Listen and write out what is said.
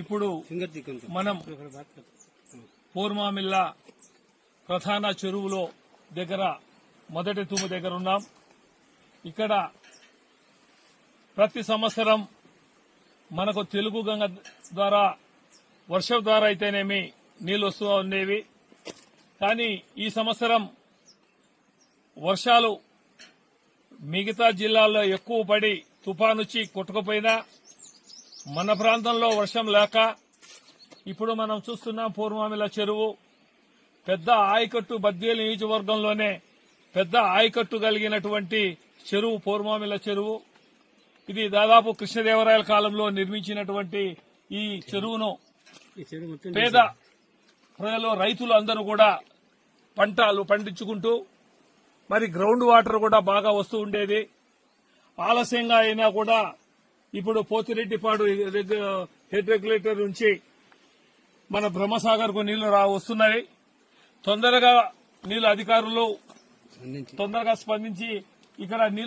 ఇప్పుడు మనం పూర్మామిల్ల ప్రధాన చెరువులో దగ్గర మొదటి తూము దగ్గర ఉన్నాం. ఇక్కడ ప్రతి సంవత్సరం మనకు తెలుగు గంగ ద్వారా వర్షం ద్వారా అయితేనేమి నీళ్ళు వస్తూ ఉండేవి. కానీ ఈ సంవత్సరం వర్షాలు మిగతా జిల్లాల్లో ఎక్కువ పడి తుఫానుచ్చి కొట్టుకుపోయినా మన ప్రాంతంలో వర్షం లేక ఇప్పుడు మనం చూస్తున్నాం పూర్వమిల చెరువు. పెద్ద ఆయకట్టు బద్వేలు నియోజకవర్గంలోనే పెద్ద ఆయకట్టు కలిగినటువంటి చెరువు పూర్వమిల చెరువు. ఇది దాదాపు కృష్ణదేవరాయల కాలంలో నిర్మించినటువంటి ఈ చెరువును పేద ప్రజలు రైతులు అందరూ కూడా పంటలు పండించుకుంటూ మరి గ్రౌండ్ వాటర్ కూడా బాగా వస్తూ ఉండేది. ఆలస్యంగా అయినా కూడా ఇప్పుడు పోతిరెడ్డిపాడు హెడ్ రెగ్యులేటర్ నుంచి మన బ్రహ్మసాగర్కు నీళ్ళు రా వస్తున్నాయి. తొందరగా నీళ్ళు అధికారులు తొందరగా స్పందించి ఇక్కడ నీళ్ళు